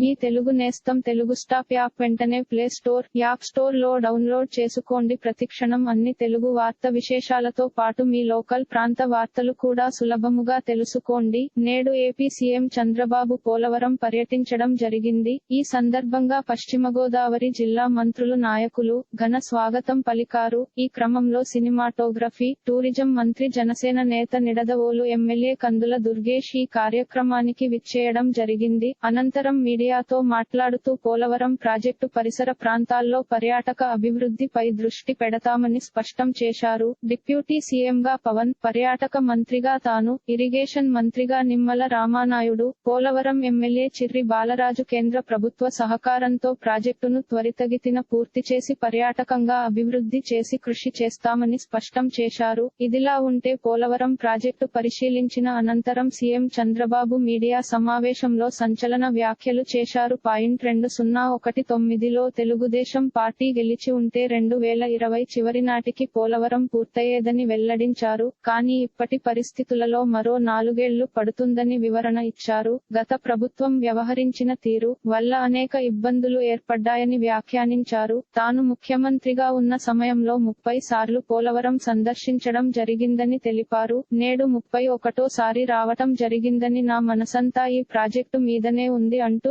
మీ తెలుగు నేస్తం Telugu stop app వెంటనే play store app స్టోర్లో డౌన్లోడ్ చేసుకోండి. ప్రతిక్షణం అన్ని తెలుగు వార్త విశేషాలతో పాటు మీ లోకల్ ప్రాంత వార్తలు కూడా సులభముగా తెలుసుకోండి. నేడు ఏపీ సీఎం చంద్రబాబు పోలవరం పర్యటించడం జరిగింది. ఈ సందర్భంగా పశ్చిమ గోదావరి జిల్లా మంత్రులు నాయకులు ఘన స్వాగతం పలికారు. ఈ క్రమంలో సినిమాటోగ్రఫీ టూరిజం మంత్రి జనసేన నేత నిడదవోలు ఎమ్మెల్యే కందుల దుర్గేష్ ఈ కార్యక్రమానికి విచ్చేయడం జరిగింది. అనంతరం మీడియాతో మాట్లాడుతూ పోలవరం ప్రాజెక్టు పరిసర ప్రాంతాల్లో పర్యాటక అభివృద్ధిపై దృష్టి పెడతామని స్పష్టం చేశారు. డిప్యూటీ సీఎంగా పవన్ పర్యాటక మంత్రిగా తాను ఇరిగేషన్ మంత్రిగా నిమ్మల రామానాయుడు పోలవరం ఎమ్మెల్యే చిర్రి బాలరాజు కేంద్ర ప్రభుత్వ సహకారంతో ప్రాజెక్టును త్వరితగతిన పూర్తి చేసి పర్యాటకంగా అభివృద్ధి చేసి కృషి చేస్తామని స్పష్టం చేశారు. ఇదిలా ఉంటే పోలవరం ప్రాజెక్టు పరిశీలించిన అనంతరం సీఎం చంద్రబాబు మీడియా సమావేశంలో సంచలన వ్యాఖ్యలు చేశారు. పాయింట్ రెండు సున్నా ఒకటి తొమ్మిదిలో తెలుగుదేశం పార్టీ గెలిచి ఉంటే రెండు వేల ఇరవై చివరి నాటికి పోలవరం పూర్తయ్యేదని వెల్లడించారు. కానీ ఇప్పటి పరిస్థితులలో మరో నాలుగేళ్ళు పడుతుందని వివరణ ఇచ్చారు. గత ప్రభుత్వం వ్యవహరించిన తీరు వల్ల అనేక ఇబ్బందులు ఏర్పడ్డాయని వ్యాఖ్యానించారు. తాను ముఖ్యమంత్రిగా ఉన్న సమయంలో ముప్పై సార్లు పోలవరం సందర్శించడం జరిగిందని తెలిపారు. నేడు ముప్పై ఒకటోసారి రావటం జరిగిందని నా మనసంతా ఈ ప్రాజెక్టు మీదనే ఉంది అంటూ